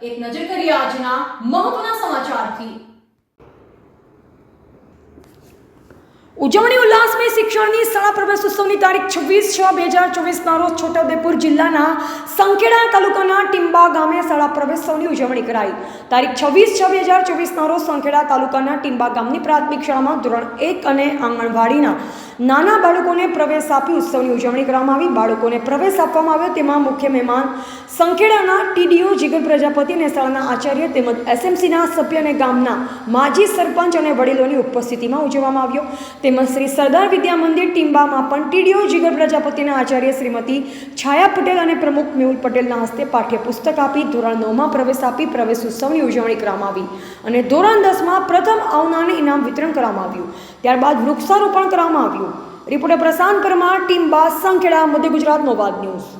એક નજર કરીએ આજના મહત્વના સમાચારથી. ઉજવણી ઉલ્લાસમય શિક્ષણની શાળા પ્રવેશ ઉત્સવની તારીખ છવ્વીસ છ બે હજાર ચોવીસના રોજ છોટાઉદેપુર જિલ્લાના સંખેડા તાલુકાના ટીંબા ગામે શાળા પ્રવેશોત્સવની ઉજવણી કરાઈ. તારીખ છવ્વીસ છ બે હજાર ચોવીસના રોજ સંખેડા તાલુકાના ટીંબા ગામની પ્રાથમિક શાળામાં ધોરણ એક અને આંગણવાડીના નાના બાળકોને પ્રવેશ આપી ઉત્સવની ઉજવણી કરવામાં આવી. બાળકોને પ્રવેશ આપવામાં આવ્યો. તેમાં મુખ્ય મહેમાન સંખેડાના ટીડીઓ જીગર પ્રજાપતિ અને શાળાના આચાર્ય તેમજ એસએમસીના સભ્ય અને ગામના માજી સરપંચ અને વડીલોની ઉપસ્થિતિમાં ઉજવવામાં આવ્યો. તેમજ શ્રી સરદાર વિદ્યા મંદિર ટીંબામાં પણ ટીડીઓ જીગર પ્રજાપતિના આચાર્ય શ્રીમતી છાયા પટેલ અને પ્રમુખ મેહુલ પટેલના હસ્તે પાઠ્યપુસ્તક આપી ધોરણ નવમાં પ્રવેશ આપી પ્રવેશ ઉત્સવની ઉજવણી કરવામાં આવી. અને ધોરણ દસમાં પ્રથમ આવનારને ઇનામ વિતરણ કરવામાં આવ્યું. ત્યારબાદ વૃક્ષારોપણ કરવામાં આવ્યું. રિપોર્ટર પ્રશાંત પરમાર ટીમ બાસ સંખેડા મધ્ય ગુજરાતનો બાદ ન્યૂઝ.